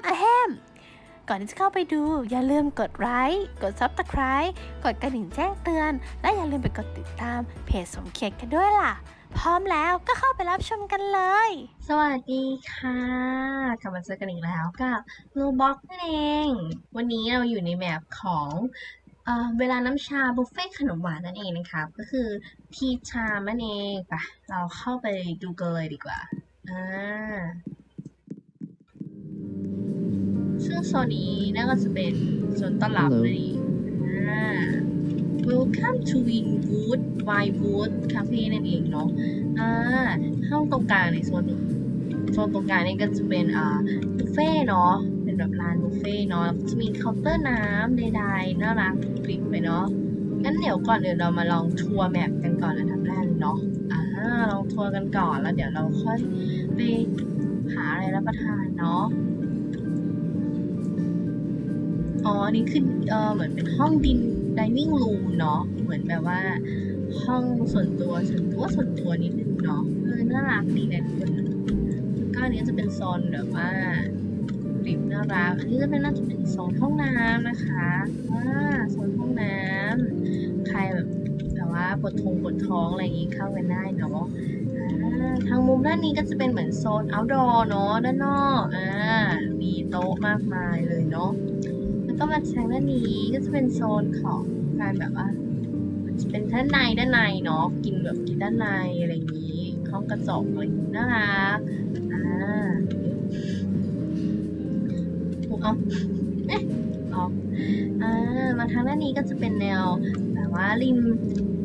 มอะแฮมก่อนที่จะเข้าไปดู อย่าลืมกดไลค์กด Subscribe กดกระดิ่งแจ้งเตือน และอย่าลืมไปกดติดตามเพจสมเกียรติกันด้วยล่ะ พร้อมแล้วก็เข้าไปรับชมกันเลย สวัสดีค่ะกลับมาเจอกันอีกแล้วกับลูบ็อกนั่นเอง วันนี้เราอยู่ในแมปของเอเวลาน้ำชาบุฟเฟ่ขนมหวานนั่นเองนะครับก็คือพีชานั่นเองไปะเราเข้าไปดูกันเลยดีกว่าอ่า ซึ่งโซนนี้น่าก็จะเป็นโซนต้อนรับนั่นเองอ่า Welcome to Winwood Winewood Cafe นั่นเองเนาะอ่าห้องตรงกลางในโซนโซนตรงกลางนี่ก็จะเป็นอ่าบุฟเฟ่เนาะเป็นแบบร้านบุฟเฟ่เนาะแล้วก็จะมีเคาน์เตอร์น้ำใดๆน่ารักกริบไปเนาะงั้นเดี๋ยวก่อนเดี๋ยวเรามาลองทัวร์แมปกันก่อนอันดับแรกเนาะอ่าลองทัวร์กันก่อนแล้วเดี๋ยวเราค่อยไปหาอะไรรับประทานเนาะ อ๋อนี่คือเออเหมือนเป็นห้องดิน dining room เนาะเหมือนแบบว่า ห้องส่วนตัวส่วนตัวส่วนตัวนิดนึงเนาะเออน่ารักดีนะทุกคนแล้วก็อันนี้จะเป็นโซนแบบว่าริมน่ารักอันนี้จะเป็นน่าจะเป็นโซนห้องน้ำนะคะอ่าโซนห้องน้ำใครแบบแบบว่าปวดท้องปวดท้องอะไรอย่างงี้เข้ากันได้เนาะทางมุมด้านนี้ก็จะเป็นเหมือนโซน outdoor เนาะด้านนอกอ่ามีโต๊ะมากมายเลยเนาะ ก็มาทางด้านนี้ก็จะเป็นโซนของการแบบว่าเป็นด้านในด้านในเนาะกินแบบกินด้านในอะไรอย่างนี้ห้องกระจกอะไรอย่างนี้น่ารักอ่าเอาเอ๊ะออกอ่ามาทางด้านนี้ก็จะเป็นแนวแบบว่าริม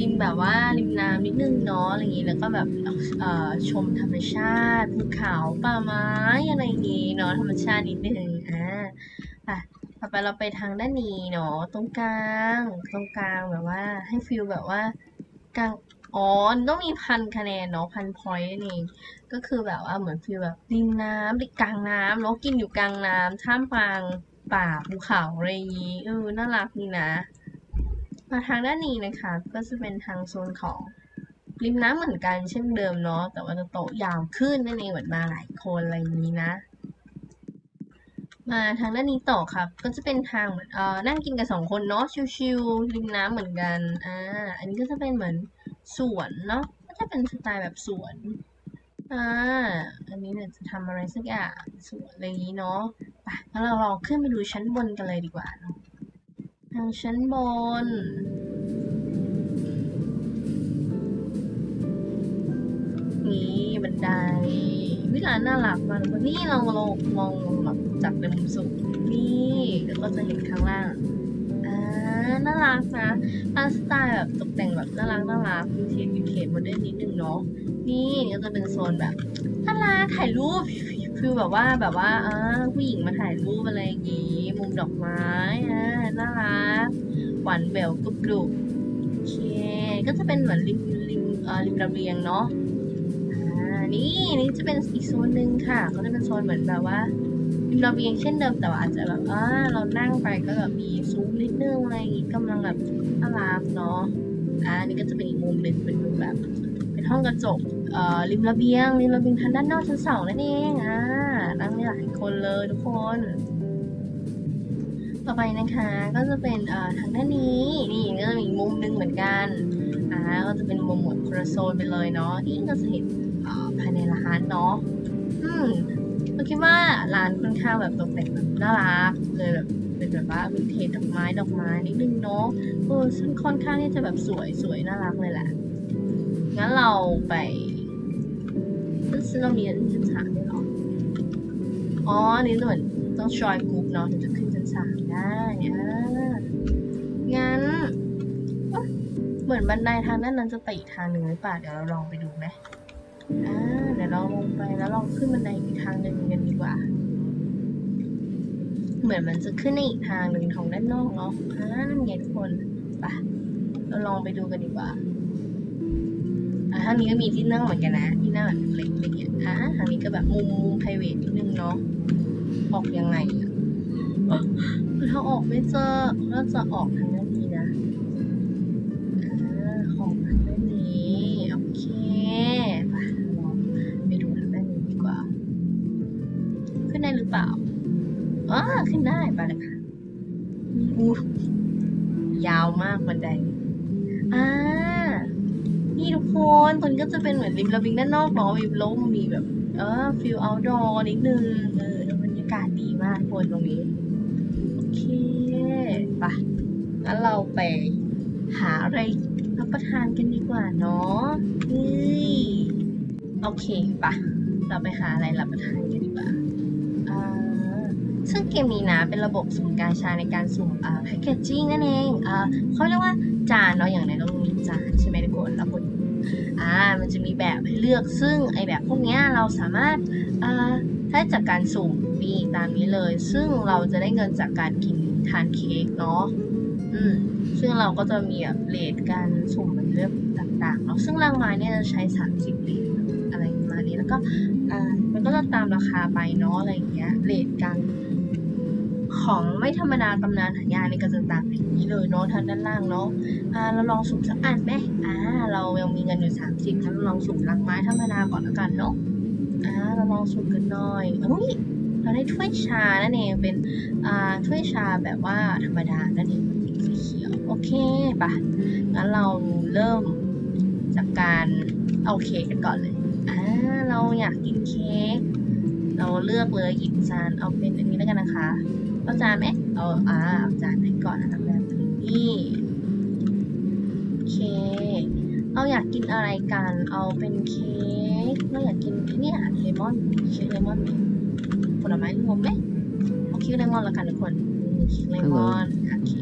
ริมแบบว่าริมน้ำนิดนึงเนาะอะไรอย่างนี้แล้วก็แบบเอ่อชมธรรมชาติภูเขาป่าไม้อะไรอย่างนี้เนาะธรรมชาตินิดนึงอ่าไป ไปเราไปทางด้านนี้เนาะตรงกลาง ตรงกลางแบบว่าให้ฟิลแบบว่ากลางอ๋อต้องมีพันคะแนนเนาะพันพอยต์นั่นเองก็คือแบบว่าเหมือนฟิลแบบริมน้ำริกลางน้ำเนาะกินอยู่กลางน้ำท่ามกลางป่าภูเขาอะไรอย่างนี้เออน่ารักดีนะ มาทางด้านนี้นะคะ ก็จะเป็นทางโซนของริมน้ำเหมือนกันเช่นเดิมเนาะแต่ว่าจะโตยาวขึ้นนั่นเองเหมือนมาหลายคนอะไรอย่างนี้นะ มาทางด้านนี้ต่อครับ ก็จะเป็นทางเหมือนเอ่อนั่งกินกันสองคนเนาะชิวๆริมน้ำเหมือนกันอ่าอันนี้ก็จะเป็นเหมือนสวนเนาะก็จะเป็นสไตล์แบบสวนอ่าอันนี้เนี่ยจะทำอะไรสักอย่างสวนอะไรอย่างนี้เนาะไปงั้นเราลองขึ้นไปดูชั้นบนกันเลยดีกว่าเนาะทางชั้นบน นี่บันไดวิลานน่ารักมากเลยนี่เราเรามองแบบจากในมุมสูงนี่แล้วก็จะเห็นข้างล่างอ่าน่ารักนะตาสไตล์แบบตกแต่งแบบน่ารักน่ารักวินเทจวินเทจโมเดิร์นนิดนึงเนาะนี่ก็จะเป็นโซนแบบน่ารักถ่ายรูปฟิลแบบว่าแบบว่าอ่าผู้หญิงมาถ่ายรูปอะไรอย่างงี้มุมดอกไม้อ่าน่ารักหวานแหววกรุบกรุบโอเคก็จะเป็นเหมือนริมริมเอ่อริมระเบียงเนาะ นี่นี่จะเป็นอีกโซนหนึ่งค่ะ ก็จะเป็นโซนเหมือนแบบว่าริมระเบียงเช่นเดิมแต่ว่าอาจจะแบบอ่าเรานั่งไปก็แบบมีซุ้มนิดนึงอะไรอย่างงี้กำลังแบบน่ารักเนาะอ่านี่ก็จะเป็นอีกมุมหนึ่งเป็นมุมแบบ เป็นห้องกระจกเอ่อริมระเบียงริมระเบียงทางด้านนอกชั้นสองนั่นเองอ่านั่งได้หลายคนเลยทุกคน ต่อไปนะคะก็จะเป็นเอ่อทางด้านนี้นี่ก็จะมีมุมหนึงเหมือนกันอ่าก็จะเป็นมุมหมดคนละโซนไปเลยเนาะนี่ก็จะเห็น ภายในร้านเนาะอืมเราคิดว่าร้านค่อนข้างแบบตกแต่งแบบน่ารักเลยแบบเป็นแบบว่าวินเทจดอกไม้ดอกไม้นิดนึงเนาะเออซึ่งค่อนข้างที่จะแบบสวยสวยน่ารักเลยแหละงั้นเราไปซึ่งเรามีชั้นสามด้วยเหรออ๋ออันนี่เหมือนต้องจอยกรุ๊ปเนาะถึงจะขึ้นชั้นสามได้อ่างั้นเอ๊ะเหมือนบันไดทางด้านนั้นจะไปอีกทางหนึ่งหรือเปล่าเดี๋ยวเราลองไปดูไหม อ่าเดี๋ยวเราลงไปแล้วลองขึ้นบันไดอีกทางหนึ่งกันดีกว่า เหมือนมันจะขึ้นในอีกทางหนึ่งของด้านนอกเนาะอ่านั่นไงทุกคนไปเราลองไปดูกันดีกว่าอ่าทางนี้ก็มีที่นั่งเหมือนกันนะ ที่นั่งแบบเล็กๆอะไรเงี้ยอ่าทางนี้ก็แบบมุมมุม private นิดนึงเนาะออกยังไงอถ้าออกไม่เจอน่าจะออกทางด้นนี้ หรือเปล่าอ๋อขึ้นได้ไปเลยค่ะอู้ยาวมากบันไดอ่านี่ทุกคนตรงนี้ก็จะเป็นเหมือนริมระเบียงด้านนอกเนาะมีลมมีแบบ เออฟิลเอาท์ดอร์นิดนึงเออแล้วบรรยากาศดีมากทุกคนตรงนี้ โอเคไปะงั้นเราไปหาอะไรรับประทานกันดีกว่าเนาะเฮ้ยโอเคปะเราไปหาอะไรรับประทานกันดีกว่าอ่า ซึ่งเกมนี้นะเป็นระบบสุ่มกาชาในการสุ่มแพคเกจจิ้งนั่นเองเขาเรียกว่าจานเนาะอย่างในต้องมีจานใช่ไหมทุกคนแล้วกดอ่ามันจะมีแบบให้เลือกซึ่งไอแบบพวกเนี้ยเราสามารถอ่าได้จากการสุ่มนี่ตามนี้เลย ซึ่งเราจะได้เงินจากการกินทานเค้กเนาะอืมซึ่งเราก็จะมีแบบเลทการสุ่มมันเลือกต่างๆเนาะซึ่งรางวัลเนี่ยจะใช้ 30เหรียญอะไรประมาณนี้แล้วก็อ่า มันก็จะตามราคาไปเนาะอะไรอย่างเงี้ยเลทการของไม่ธรรมดาตำนานหายากนี่ก็จะตามอย่างนี้เลยเนาะทางด้านล่างเนาะอ่าเราลองสุ่มสักอันไหมอ่าเรายังมีเงินอยู่30งั้นเราลองสุ่มรังไม้ธรรมดาก่อนละกันเนาะอ่าเราลองสุ่มกันหน่อยอุ้ยเราได้ถ้วยชานั่นเองเป็นอ่าถ้วยชาแบบว่าธรรมดานั่นเองสีเขียวโอเคปะงั้นเราเริ่มจากการเอาเค้กกันก่อนเลย เราอยากกินเค้กเราเลือกเลยหยิบจานเอาเป็นอันนี้แล้วกันนะคะเอาจานไหมเอาอ่าเอาจานไหนก่อนนดับแรกเลยนี่โอเคเอาอยากกินอะไรกันเอาเป็นเค้กเราอยากกินเนี่ยเลมอนเค้กเลมอนผลไม้รวมไหมเอาเค้กเลมอนแล้วกันทุกคนเค้กเลมอนโอเค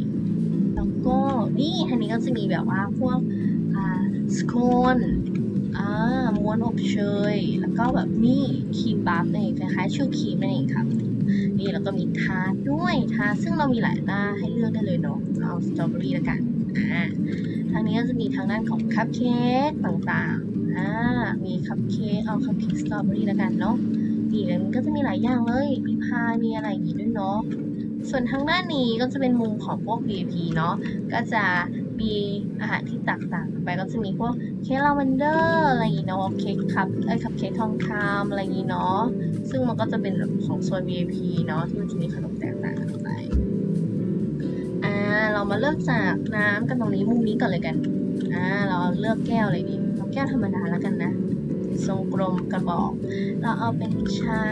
แล้วก็นี่อันนี้ก็จะมีแบบว่าพวกอ่าสโคน ม้วนอบเชย แล้วก็แบบนี่ครีมบัฟนั่นเองคล้ายๆชูครีมนั่นเองครับ นี่แล้วก็มีทาร์ตด้วยทาร์ซึ่งเรามีหลายหน้าให้เลือกได้เลยเนาะเอาสตรอเบอรี่แล้วกันอ่าทางนี้ก็จะมีทางด้านของคัพเค้กต่างๆอ่ามีคัพเค้กเอาคัพเค้กสตรอเบอรี่แล้วกันเนาะนี่แล้วมันก็จะมีหลายอย่างเลยมีพามีอะไรอย่างงี้ด้วยเนาะส่วนทางด้านนี้ก็จะเป็นมุมของพวก VIP เนาะก็จะ มีอาหารที่แตกต่างกันไปก็จะมีพวกเค้กลาเวนเดอร์อะไรอย่างงี้เนาะเค้กคัพเอ้คัพเค้กทองคำอะไรอย่างงี้เนาะซึ่งมันก็จะเป็นของโซน VIP เนาะที่มันจะมีขนมแตกต่างกันไปอ่าเรามาเริ่มจากน้ำกันตรงนี้มุมนี้ก่อนเลยกันอ่าเราเลือกแก้วอะไรดีเอาแก้วธรรมดาแล้วกันนะทรงกลมกระบอก เราเอาเป็นชา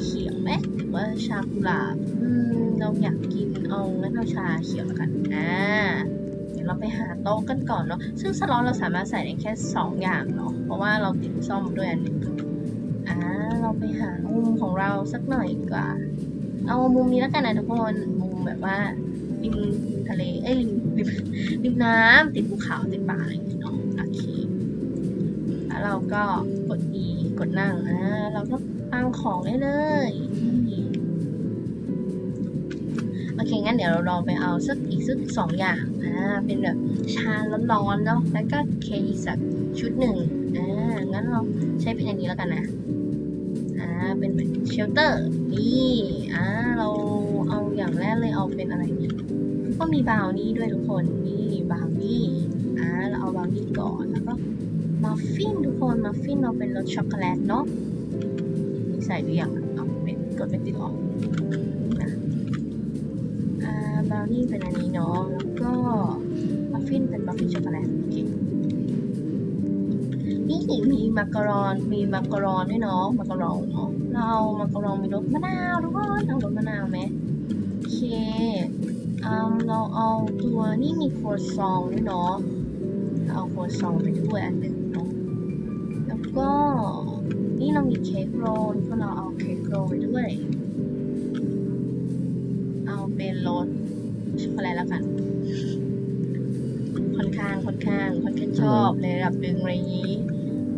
เขียวไหมหรือว่าชากุหลาบ อืม เราอยากกินเอางั้นเอาชาเขียวแล้วกัน อ่า เราไปหาโต๊ะกันก่อนเนาะซึ่งสล็อตเราสามารถใส่ได้แค่สองอย่างเนาะเพราะว่าเราติดซ่อมด้วยอันนึงอ่าเราไปหามุมของเราสักหน่อยกว่า เอามุมนี้แล้วกันนะทุกคนมุมแบบว่าริมทะเลเอ้ยริมริมริมน้ำติดภูเขาติดป่าอะไรอย่างเงี้ยเนาะโอเคแล้วเราก็กด E กดนั่งอ่าเราก็ตั้งของได้เลย เคงั้นเดี๋ยวเราลองไปเอาสักอีกสักสองอย่างอ่าเป็นแบบชาร้อนๆเนาะแล้วก็เค้กสักชุดหนึ่งอ่างั้นเราใช้เป็นอันนี้แล้วกันนะอ่าเป็นเหมือนเชลเตอร์นี่อ่าเราเอาอย่างแรกเลยเอาเป็นอะไรดีก็มีบราวนี่ด้วยทุกคนนี่บราวนี่อ่าเราเอาบราวนี่ก่อนแล้วก็มัฟฟินทุกคนมัฟฟินเราเป็นรสช็อกโกแลตเนาะมีใส่หรือยังเอาไม่กดไม่ติดอนะอ่าบ ราวนี่เป็นอันนี้เนาะแล้วก็มัฟฟินเป็นมัฟฟินช็อกโกแลตโอเคนี่มีมักกะรอนมีมักกะรอนด้วยเนาะมักกะรองเนาะเรามักกะรองมีรสมะนาวทุกคนเอารสมะนาวไหมโอเคอืมเราเอาตัวนี่มีครัวซองด้วยเนาะเอาครัวซองไปด้วยอันหนึ่งเนาะแล้วก็นี่เรามีเค้กโรลก็เราเอาเค้กโรลไปด้วย ช็อกโกแล้วกัน ค่อนข้างค่อนข้างค่อนข้างชอบในระดับหนึ่งอะไรอย่างนี้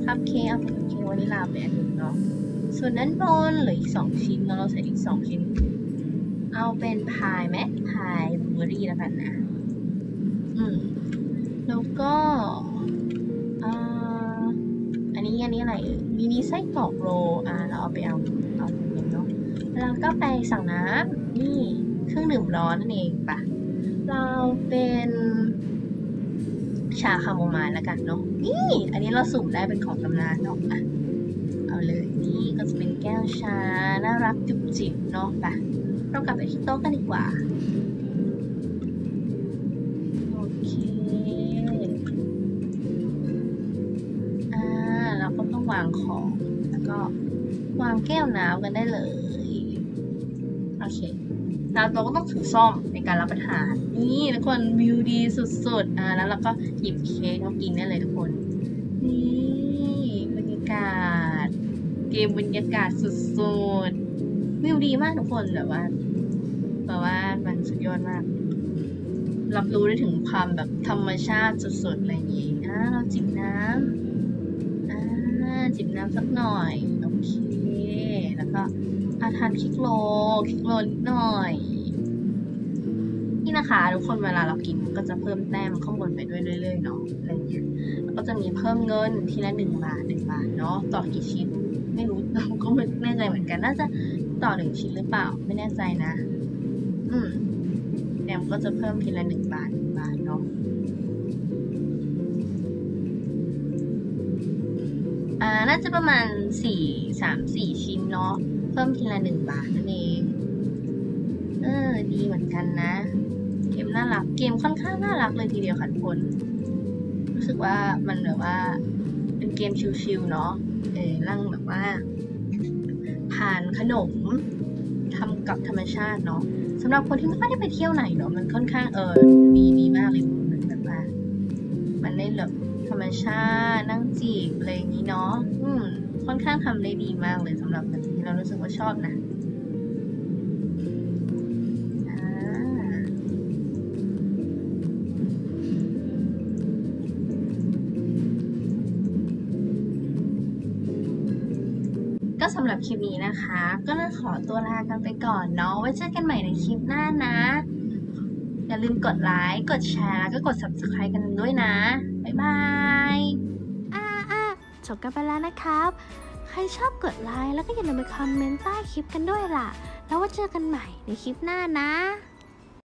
คัพเค้กเอาเป็นคัพเค้กวานิลลาไปอันหนึ่งเนาะส่วนด้นบนเหลืออีกสองชิ้นแล้วเราใส่อีกสองชิ้น เอาเป็นพายไหมพายบลูเบอรี่แล้วกันนะอืมแล้วก็ออันนี้อันนี้อะไรมินิไส้กรอกโรลอ่าเราเอาไปเอาเอาไปเนเนาะแล้วก็ไปสั่งน้ำนี่เครื่องดื่มร้อนนั่นเองปะ เราเป็นชาคาโมไมล์แล้วกันเนาะนี่ อันนี้เราสุ่มได้เป็นของตำนานเนาะอะเอาเลยนี่ก็จะเป็นแก้วชา น่ารักจุบจิบเนาะปะเรากลับไปที่โต๊ะกันดีกว่า โอเค อ่า เราก็ต้องวางของ แล้วก็วางแก้วน้ำกันได้เลย โอเคแล้วเราก็ต้องถือซ่อมในการรับประทาน นี่ทุกคนวิวดีสุดๆ อ่าแล้วเราก็หยิบเค้กมากินได้เลยทุกคน นี่บรรยากาศ เกมบรรยากาศสุดๆ วิวดีมากทุกคนแบบว่าแบบว่ามันสุดยอดมาก รับรู้ได้ถึงความแบบธรรมชาติสุดๆอะไรอย่างงี้อ่าเราจิบน้ำอ่าจิบน้ำสักหน่อยโอเคแล้วก็อาทานคิกโลคิกโลนิดหน่อย นี่นะคะทุกคนเวลาเรากินมันก็จะเพิ่มแต้มข้างบนไปด้วยเรื่อยๆเนาะอะไรเงี้ยแล้วก็จะมีเพิ่มเงินทีละหนึ่งบาทหนึ่งบาทเนาะต่อกี่ชิ้นไม่รู้เราก็ไม่แน่ใจเหมือนกันน่าจะต่อหนึ่งชิ้นหรือเปล่าไม่แน่ใจนะ อืมแนมก็จะเพิ่มทีละหนึ่งบาทหนึ่งบาทเนาะอ่าน่าจะประมาณสี่สามสี่ชิ้นเนาะเพิ่มทีละหนึ่งบาทนั่นเอง เออ ดีเหมือนกันนะ เกมน่ารัก เกมค่อนข้างน่ารักเลยทีเดียวค่ะทุกคน รู้สึกว่ามันแบบว่า เป็นเกมชิลๆเนาะเออนั่งแบบว่าทานขนมทำกับธรรมชาติเนาะสำหรับคนที่ไม่ค่อยได้ไปเที่ยวไหนเนาะมันค่อนข้างเออดีดีมากเลยมือนแบบว่า มันได้แบบธรรมชาตินั่งจีบอะไรอย่างนี้เนาะอืมค่อนข้างทำได้ดีมากเลยสำหรับแบบนี้เรารู้สึกว่าชอบนะ สำหรับคลิปนี้นะคะ ก็เลยขอตัวลากันไปก่อนเนาะไว้เจอกันใหม่ในคลิปหน้านะ อย่าลืมกดไลค์กดแชร์แล้วก็กด subscribe กันด้วยนะ บ๊ายบายอ่าอ่าจบกันไปแล้วนะครับ ใครชอบกดไลค์แล้วก็อย่าลืมไปคอมเมนต์ใต้คลิปกันด้วยล่ะ แล้วว่าเจอกันใหม่ในคลิปหน้านะ